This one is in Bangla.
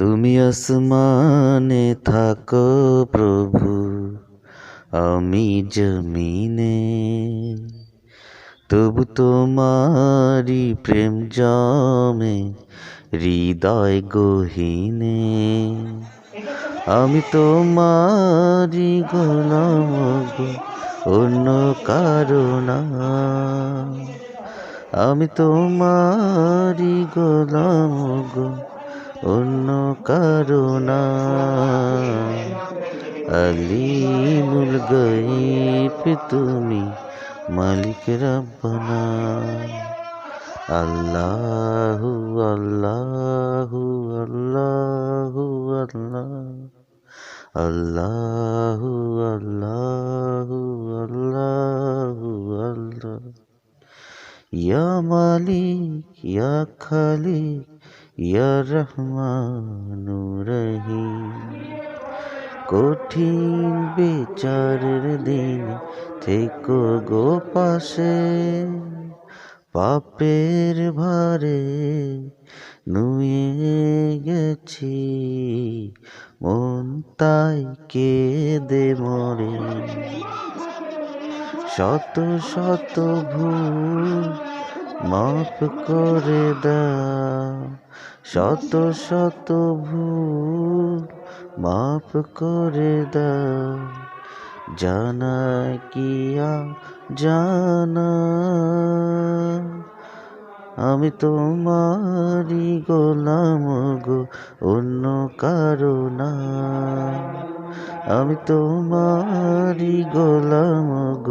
তুমি আসমানে থাকো প্রভু, আমি জমিনে। তবু তোমারি প্রেম জমে, হৃদয় গহীনে। আমি তোমারি গোলাম অন্য কারণা আমি তোমারি গোলাম গো অন্য কারণা আলিমুল গাইব তুমি মালিক রব্বানা। আল্লাহু আল্লাহু আল্লাহু আল্লাহ। আল্লাহু আল্লাহু আল্লাহু আল্লাহ। ইয়া মালিক, ইয়া খালিক ইয়া রহমানু রহিম কঠিন বিচারের দিন থেকো গো পাশে, পাপের ভারে নুয়ে গেছি, মন তাই কেঁদে মরে। শত শত ভুল মাফ করে দাও শত শত ভুল মাফ করে দাও জানা কিয়া জানা? আমি তোমারি গোলাম গো, অন্য কারও না। আমি তোমারি গোলাম গো।